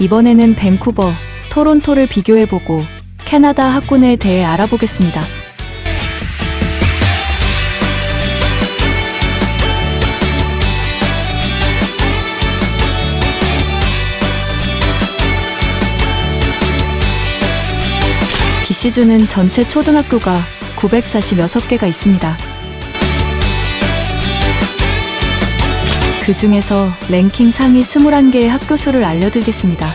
이번에는 밴쿠버, 토론토를 비교해보고 캐나다 학군에 대해 알아보겠습니다. BC주는 전체 초등학교가 946개가 있습니다. 그 중에서 랭킹 상위 21개의 학교 수를 알려드리겠습니다.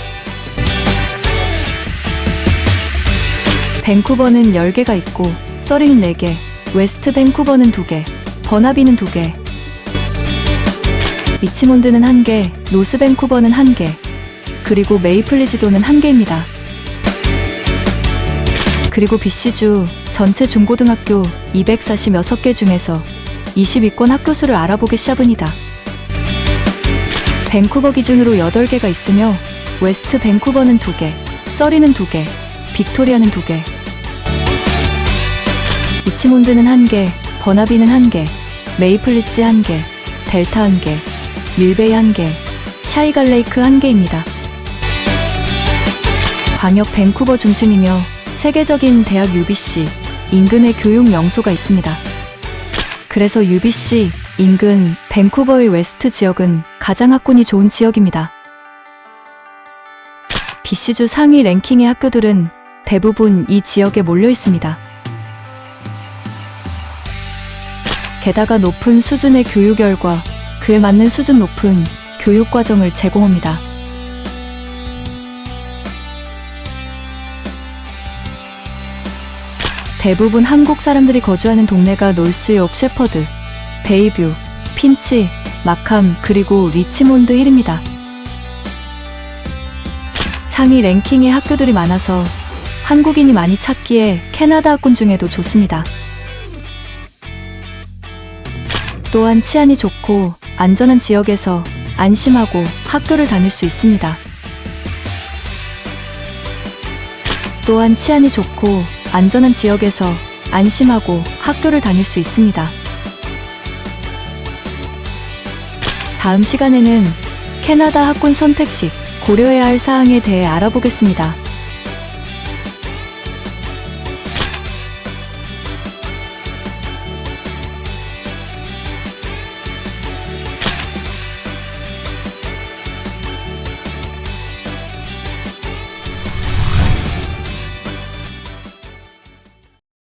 밴쿠버는 10개가 있고, 서리는 4개, 웨스트 밴쿠버는 2개, 버나비는 2개, 리치몬드는 1개, 노스 밴쿠버는 1개, 그리고 메이플리지도는 1개입니다. 그리고 BC주 전체 중고등학교 246개 중에서 20위권 학교 수를 알아보기 시작합니다. 밴쿠버 기준으로 8개가 있으며 웨스트 밴쿠버는 2개, 서리는 2개, 빅토리아는 2개, 리치몬드는 1개, 버나비는 1개, 메이플리츠 1개, 델타 1개, 밀베이 1개, 샤이갈레이크 1개입니다. 광역 밴쿠버 중심이며 세계적인 대학 UBC 인근의 교육 명소가 있습니다. 그래서 UBC 인근 밴쿠버의 웨스트 지역은 가장 학군이 좋은 지역입니다. BC주 상위 랭킹의 학교들은 대부분 이 지역에 몰려 있습니다. 게다가 높은 수준의 교육열과 그에 맞는 수준 높은 교육 과정을 제공합니다. 대부분 한국 사람들이 거주하는 동네가 놀스 욕 셰퍼드, 베이뷰, 핀치, 마캄, 그리고 리치몬드 1입니다. 상위 랭킹의 학교들이 많아서 한국인이 많이 찾기에 캐나다 학군 중에도 좋습니다. 또한 치안이 좋고 안전한 지역에서 안심하고 학교를 다닐 수 있습니다. 또한 치안이 좋고 안전한 지역에서 안심하고 학교를 다닐 수 있습니다. 다음 시간에는 캐나다 학군 선택식 고려해야 할 사항에 대해 알아보겠습니다.